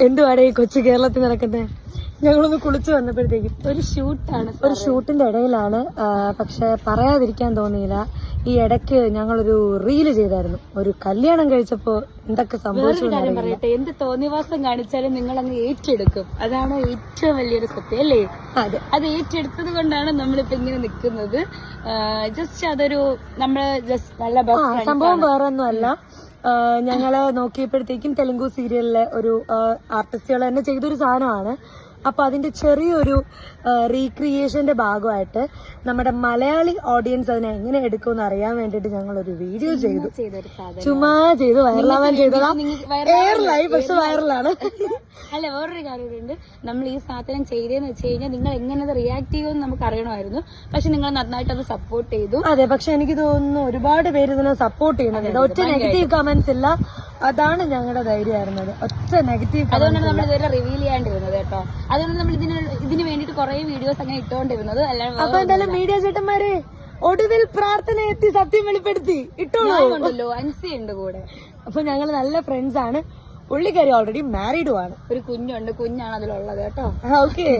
എന്തുവാടെ കൊച്ചു കേരളത്തിൽ നടക്കുന്നത് ഞങ്ങളൊന്ന് കുളിച്ചു വന്നപ്പോഴത്തേക്കും ഒരു ഷൂട്ടാണ് ഒരു ഷൂട്ടിന്റെ ഇടയിലാണ് പക്ഷെ പറയാതിരിക്കാൻ തോന്നിയില്ല. ഈ ഇടയ്ക്ക് ഞങ്ങളൊരു റീൽ ചെയ്തായിരുന്നു. ഒരു കല്യാണം കഴിച്ചപ്പോ എന്തൊക്കെ സംഭവിച്ചു പറയട്ടെ എന്ത് തോന്നിവാസം കാണിച്ചാലും നിങ്ങൾ അങ്ങ് ഏറ്റെടുക്കും. അതാണ് ഏറ്റവും വലിയൊരു സത്യം അല്ലേ? അതെ. അത് ഏറ്റെടുത്തത് കൊണ്ടാണ് നമ്മളിപ്പോ ഇങ്ങനെ നിൽക്കുന്നത്. ജസ്റ്റ് അതൊരു നമ്മൾ ജസ്റ്റ് നല്ല സംഭവം വേറൊന്നും ഒന്നുമല്ല ഞങ്ങൾ നോക്കിയപ്പോഴത്തേക്കും തെലുങ്കു സീരിയലിലെ ഒരു ആർട്ടിസ്റ്റുകൾ തന്നെ ചെയ്തൊരു സാധനമാണ്. അപ്പൊ അതിന്റെ ചെറിയൊരു റീക്രിയേഷന്റെ ഭാഗമായിട്ട് നമ്മുടെ മലയാളി ഓഡിയൻസ് അതിനെ എങ്ങനെ എടുക്കുമെന്ന് അറിയാൻ വേണ്ടിട്ട് ഞങ്ങൾ ഒരു വീഡിയോ ചെയ്തു. ചുമ്മാ ചെയ്തു വൈറലാവാൻ ചെയ്തതാ. നിങ്ങൾക്ക് viral എയർലായി പക്ഷെ വൈറലാണ് അല്ല വേറൊരു കാര്യമുണ്ട്. നമ്മൾ ഈ സാധനം ചെയ്തതെന്ന് വെച്ച് കഴിഞ്ഞാൽ നിങ്ങൾ എങ്ങനെ അത് റിയാക്ട് ചെയ്യുമെന്ന് നമുക്ക് അറിയണമായിരുന്നു. പക്ഷെ നിങ്ങൾ നന്നായിട്ട് അത് സപ്പോർട്ട് ചെയ്തു. അതെ പക്ഷെ എനിക്ക് തോന്നുന്നു ഒരുപാട് പേര് ഇതിനെ സപ്പോർട്ട് ചെയ്യുന്നുണ്ട്. ഒറ്റ നെഗറ്റീവ് കമന്റ്സ് ഇല്ല. അതാണ് ഞങ്ങളുടെ ധൈര്യമായിരുന്നത്. ഒറ്റ നെഗറ്റീവ് അതുകൊണ്ടാണ് നമ്മൾ ഇതുവരെ റിവീൽ ചെയ്യാണ്ടിരുന്നത് കേട്ടോ. അതുകൊണ്ട് നമ്മൾ ഇതിന് ഇതിന് വേണ്ടിട്ട് കുറെ വീഡിയോസ് അങ്ങനെ ഇട്ടുകൊണ്ടിരുന്നത് അപ്പൊ എന്തായാലും മീഡിയ ചേട്ടന്മാരെ ഒടുവിൽ പ്രാർത്ഥന എത്തി സത്യം വെളിപ്പെടുത്തി. അൻസി ഉണ്ട് കൂടെ. അപ്പൊ ഞങ്ങൾ നല്ല ഫ്രണ്ട്സ് ആണ്. പുള്ളിക്കാരി ഓൾറെഡി മാരീഡും ആണ്. ഒരു കുഞ്ഞുണ്ട് കുഞ്ഞാണ് അതിലുള്ളത് കേട്ടോ. Okay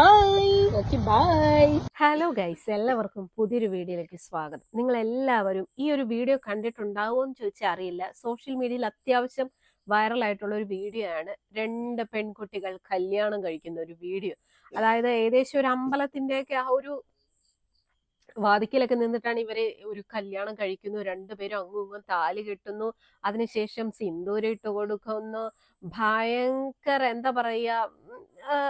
bye okay bye hello guys എല്ലാവർക്കും പുതിയൊരു വീഡിയോയിലേക്ക് സ്വാഗതം. നിങ്ങൾ എല്ലാവരും ഈ ഒരു വീഡിയോ കണ്ടിട്ടുണ്ടാവുമോ എന്ന് ചോദിച്ചാൽ അറിയില്ല. സോഷ്യൽ മീഡിയയിൽ അത്യാവശ്യം ആയിട്ടുള്ള ഒരു വീഡിയോ ആണ് രണ്ട് പെൺകുട്ടികൾ കല്യാണം കഴിക്കുന്ന ഒരു വീഡിയോ. അതായത് ഏകദേശം ഒരു അമ്പലത്തിന്റെയൊക്കെ ആ ഒരു വാതിക്കലൊക്കെ നിന്നിട്ടാണ് ഇവരെ ഒരു കല്യാണം കഴിക്കുന്നു. രണ്ടുപേരും അങ്ങും ഇങ്ങും താലി കെട്ടുന്നു. അതിനുശേഷം സിന്ദൂരം ഇട്ട് കൊടുക്കുന്നു. ഭയങ്കര എന്താ പറയാ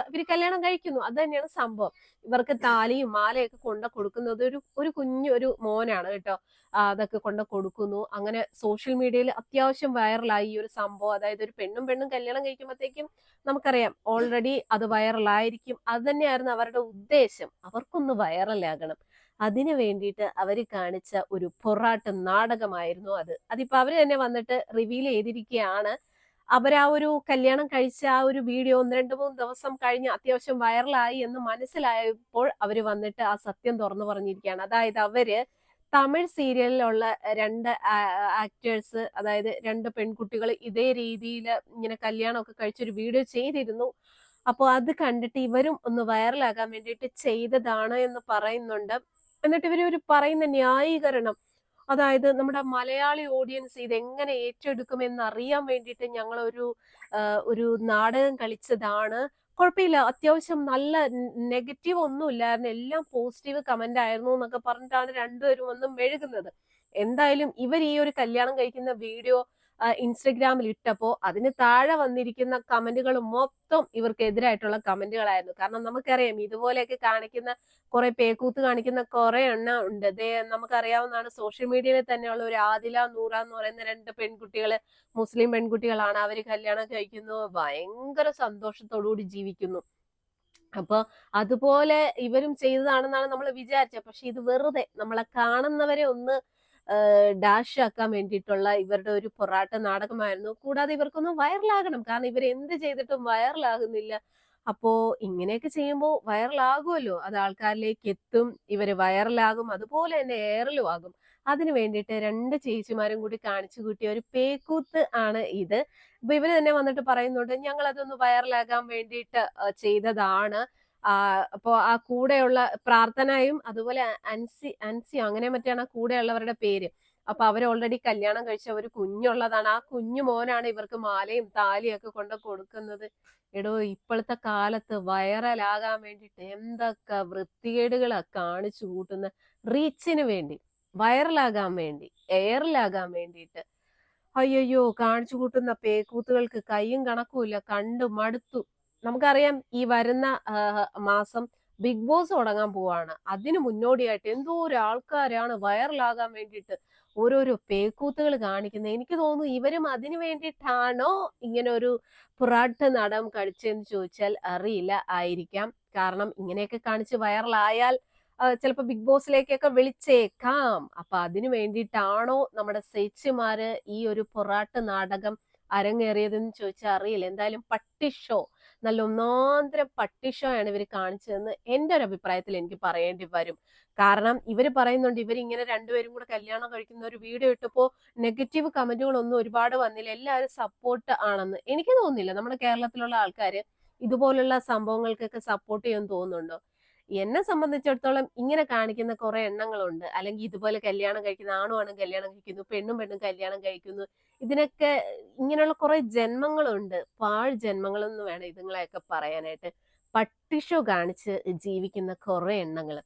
ഇവർ കല്യാണം കഴിക്കുന്നു. അത് തന്നെയാണ് സംഭവം. ഇവർക്ക് താലിയും മാലയൊക്കെ കൊണ്ട കൊടുക്കുന്നത് ഒരു ഒരു കുഞ്ഞു ഒരു മോനാണ് കേട്ടോ. അതൊക്കെ കൊണ്ട കൊടുക്കുന്നു. അങ്ങനെ സോഷ്യൽ മീഡിയയിൽ അത്യാവശ്യം വൈറലായി ഈ ഒരു സംഭവം. അതായത് ഒരു പെണ്ണും പെണ്ണും കല്യാണം കഴിക്കുമ്പോഴത്തേക്കും നമുക്കറിയാം ഓൾറെഡി അത് വൈറലായിരിക്കും. അത് തന്നെയായിരുന്നു അവരുടെ ഉദ്ദേശം. അവർക്കൊന്ന് വൈറലാകണം. അതിനു വേണ്ടിയിട്ട് അവർ കാണിച്ച ഒരു പൊറാട്ട് നാടകമായിരുന്നു അത്. അതിപ്പോ അവർ തന്നെ വന്നിട്ട് റിവീൽ ചെയ്തിരിക്കുകയാണ്. അവർ ആ ഒരു കല്യാണം കഴിച്ച ആ ഒരു വീഡിയോ ഒന്ന് രണ്ട് മൂന്ന് ദിവസം കഴിഞ്ഞ് അത്യാവശ്യം വൈറലായി എന്ന് മനസ്സിലായപ്പോൾ അവർ വന്നിട്ട് ആ സത്യം തുറന്നു പറഞ്ഞിരിക്കുകയാണ്. അതായത് അവർ തമിഴ് സീരിയലിലുള്ള രണ്ട് ആക്ടേഴ്സ് അതായത് രണ്ട് പെൺകുട്ടികൾ ഇതേ രീതിയിൽ ഇങ്ങനെ കല്യാണമൊക്കെ കഴിച്ചൊരു വീഡിയോ ചെയ്തിരുന്നു. അപ്പോൾ അത് കണ്ടിട്ട് ഇവരും ഒന്ന് വൈറലാകാൻ വേണ്ടിയിട്ട് ചെയ്തതാണ് എന്ന് പറയുന്നുണ്ട്. എന്നിട്ട് ഇവർ ഒരു പറയുന്ന ന്യായീകരണം അതായത് നമ്മുടെ മലയാളി ഓഡിയൻസ് ഇത് എങ്ങനെ ഏറ്റെടുക്കുമെന്ന് അറിയാൻ വേണ്ടിയിട്ട് ഞങ്ങൾ ഒരു ഒരു നാടകം കളിച്ചതാണ്. കുഴപ്പമില്ല. അത്യാവശ്യം നല്ല നെഗറ്റീവ് ഒന്നും ഇല്ലായിരുന്നു. എല്ലാം പോസിറ്റീവ് കമന്റ് ആയിരുന്നു എന്നൊക്കെ പറഞ്ഞിട്ടാണ് രണ്ടുപേരും വന്ന് മെഴുകുന്നത്. എന്തായാലും ഇവർ ഈ ഒരു കല്യാണം കഴിക്കുന്ന വീഡിയോ ഇൻസ്റ്റഗ്രാമിൽ ഇട്ടപ്പോ അതിന് താഴെ വന്നിരിക്കുന്ന കമന്റുകൾ മൊത്തം ഇവർക്ക് എതിരായിട്ടുള്ള കമന്റുകളായിരുന്നു. കാരണം നമുക്കറിയാം ഇതുപോലെയൊക്കെ കാണിക്കുന്ന കുറെ പേക്കൂത്ത് കാണിക്കുന്ന കുറെ എണ്ണ ഉണ്ട്. ദേ നമുക്കറിയാവുന്നതാണ് സോഷ്യൽ മീഡിയയിൽ തന്നെയുള്ള ഒരു ആദില നൂറ എന്ന് പറയുന്ന രണ്ട് പെൺകുട്ടികൾ മുസ്ലിം പെൺകുട്ടികളാണ് അവർ കല്യാണം കഴിക്കുന്നു. ഭയങ്കര സന്തോഷത്തോടുകൂടി ജീവിക്കുന്നു. അപ്പൊ അതുപോലെ ഇവരും ചെയ്തതാണെന്നാണ് നമ്മൾ വിചാരിച്ചത്. പക്ഷെ ഇത് വെറുതെ നമ്മളെ കാണുന്നവരെ ഒന്ന് ഡാഷ് ആക്കാൻ വേണ്ടിയിട്ടുള്ള ഇവരുടെ ഒരു പൊറാട്ട നാടകമായിരുന്നു. കൂടാതെ ഇവർക്കൊന്നും വൈറലാകണം. കാരണം ഇവർ എന്ത് ചെയ്തിട്ടും വൈറലാകുന്നില്ല. അപ്പോ ഇങ്ങനെയൊക്കെ ചെയ്യുമ്പോൾ വൈറലാകുമല്ലോ. അത് ആൾക്കാരിലേക്ക് എത്തും ഇവർ വൈറലാകും അതുപോലെ തന്നെ എയറിലും ആകും. അതിനു വേണ്ടിയിട്ട് രണ്ട് ചേച്ചിമാരും കൂടി കാണിച്ചു കൂട്ടിയ ഒരു പേക്കൂത്ത് ആണ് ഇത്. അപ്പൊ ഇവർ തന്നെ വന്നിട്ട് പറയുന്നുണ്ട് ഞങ്ങൾ അതൊന്ന് വൈറലാകാൻ വേണ്ടിയിട്ട് ചെയ്തതാണ്. അപ്പോ ആ കൂടെയുള്ള പ്രാർത്ഥനയും അതുപോലെ അൻസി അൻസിയോ അങ്ങനെ മറ്റാണ് ആ കൂടെയുള്ളവരുടെ പേര്. അപ്പൊ അവർ ഓൾറെഡി കല്യാണം കഴിച്ച ഒരു കുഞ്ഞുള്ളതാണ്. ആ കുഞ്ഞു മോനാണ് ഇവർക്ക് മാലയും താലിയും ഒക്കെ കൊണ്ട് കൊടുക്കുന്നത്. എടോ ഇപ്പോഴത്തെ കാലത്ത് വൈറലാകാൻ വേണ്ടിയിട്ട് എന്തൊക്കെ വൃത്തികേടുകളാ കാണിച്ചു കൂട്ടുന്ന. റീച്ചിന് വേണ്ടി വൈറലാകാൻ വേണ്ടി എയറിലാകാൻ വേണ്ടിയിട്ട്. അയ്യോ കാണിച്ചു കൂട്ടുന്ന പേക്കൂത്തുകൾക്ക് കയ്യും കണക്കുമില്ല. കണ്ടു മടുത്തു. നമുക്കറിയാം ഈ വരുന്ന മാസം ബിഗ് ബോസ് തുടങ്ങാൻ പോവാണ്. അതിന് മുന്നോടിയായിട്ട് എന്തോ ഒരു ആൾക്കാരാണ് വൈറലാകാൻ വേണ്ടിയിട്ട് ഓരോരോ പേക്കൂത്തുകൾ കാണിക്കുന്നത്. എനിക്ക് തോന്നുന്നു ഇവരും അതിനു വേണ്ടിയിട്ടാണോ ഇങ്ങനെ ഒരു പുറാട്ട് നടം കഴിച്ചെന്ന് ചോദിച്ചാൽ അറിയില്ല ആയിരിക്കാം. കാരണം ഇങ്ങനെയൊക്കെ കാണിച്ച് വൈറലായാൽ ചിലപ്പോൾ ബിഗ് ബോസിലേക്കൊക്കെ വിളിച്ചേക്കാം. അപ്പൊ അതിനു വേണ്ടിയിട്ടാണോ നമ്മുടെ സെച്ചുമാര് ഈ ഒരു പൊറാട്ട് നാടകം അരങ്ങേറിയതെന്ന് ചോദിച്ചാൽ അറിയില്ല. എന്തായാലും പട്ടിഷോ നല്ല ഒന്നാന്തരം പട്ടിഷോ ആണ് ഇവർ കാണിച്ചതെന്ന് എന്റെ ഒരു അഭിപ്രായത്തിൽ എനിക്ക് പറയേണ്ടി വരും. കാരണം ഇവർ പറയുന്നുണ്ട് ഇവരിങ്ങനെ രണ്ടുപേരും കൂടെ കല്യാണം കഴിക്കുന്ന ഒരു വീഡിയോ ഇട്ടപ്പോൾ നെഗറ്റീവ് കമന്റുകളൊന്നും ഒരുപാട് വന്നില്ല. എല്ലാവരും സപ്പോർട്ട് ആണെന്ന് എനിക്ക് തോന്നുന്നില്ല. നമ്മുടെ കേരളത്തിലുള്ള ആൾക്കാർ ഇതുപോലുള്ള സംഭവങ്ങൾക്കൊക്കെ സപ്പോർട്ട് ചെയ്യാൻ തോന്നുന്നുണ്ടോ? എന്നെ സംബന്ധിച്ചിടത്തോളം ഇങ്ങനെ കാണിക്കുന്ന കുറെ എണ്ണങ്ങളുണ്ട്. അല്ലെങ്കിൽ ഇതുപോലെ കല്യാണം കഴിക്കുന്ന ആണുമാണ് കല്യാണം കഴിക്കുന്നു പെണ്ണും പെണ്ണും കല്യാണം കഴിക്കുന്നു. ഇതിനൊക്കെ ഇങ്ങനെയുള്ള കുറെ ജന്മങ്ങളുണ്ട്. പാഴ് ജന്മങ്ങളെന്ന് വേണം ഇതുങ്ങളെയൊക്കെ പറയാനായിട്ട്. പട്ടിഷോ കാണിച്ച് ജീവിക്കുന്ന കുറെ എണ്ണങ്ങൾ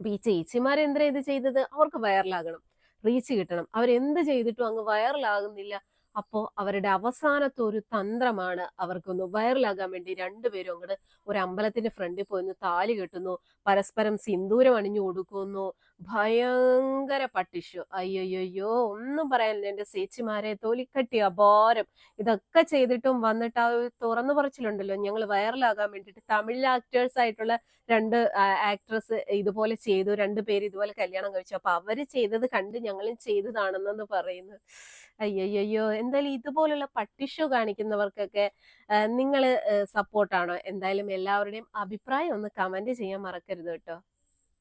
അപ്പൊ ഈ ചേച്ചിമാർ എന്തിനാ ഇത് ചെയ്തത്? അവർക്ക് വൈറലാകണം. റീച്ച് കിട്ടണം. അവരെന്ത് ചെയ്തിട്ടും അങ്ങ് വൈറലാകുന്നില്ല. അപ്പോ അവരുടെ അവസാനത്തെ ഒരു തന്ത്രമാണ് അവർക്കൊന്ന് വൈറലാകാൻ വേണ്ടി രണ്ടുപേരും അങ്ങോട്ട് ഒരു അമ്പലത്തിന്റെ ഫ്രണ്ടിൽ പോയിന്ന് താലി കെട്ടുന്നു പരസ്പരം സിന്ദൂരം അണിഞ്ഞു കൊടുക്കുന്നു ഭയങ്കര പട്ടിഷു. അയ്യോയ്യോ ഒന്നും പറയാനില്ല. എന്റെ ചേച്ചിമാരെ തൊലിക്കട്ടി അപാരം. ഇതൊക്കെ ചെയ്തിട്ടും വന്നിട്ട് ആ ഒരു തുറന്നു പറച്ചിലുണ്ടല്ലോ. ഞങ്ങൾ വൈറലാകാൻ വേണ്ടിട്ട് തമിഴ് ആക്ടേഴ്സ് ആയിട്ടുള്ള രണ്ട് ആക്ട്രസ് ഇതുപോലെ ചെയ്തു. രണ്ട് പേര് ഇതുപോലെ കല്യാണം കഴിച്ചു. അപ്പൊ അവർ ചെയ്തത് കണ്ട് ഞങ്ങളും ചെയ്തതാണെന്നു പറയുന്നു. അയ്യയ്യോ എന്തായാലും ഇതുപോലുള്ള പട്ടിഷോ കാണിക്കുന്നവർക്കൊക്കെ നിങ്ങൾ സപ്പോർട്ടാണോ? എന്തായാലും എല്ലാവരുടെയും അഭിപ്രായം ഒന്ന് കമന്റ് ചെയ്യാൻ മറക്കരുത് കേട്ടോ.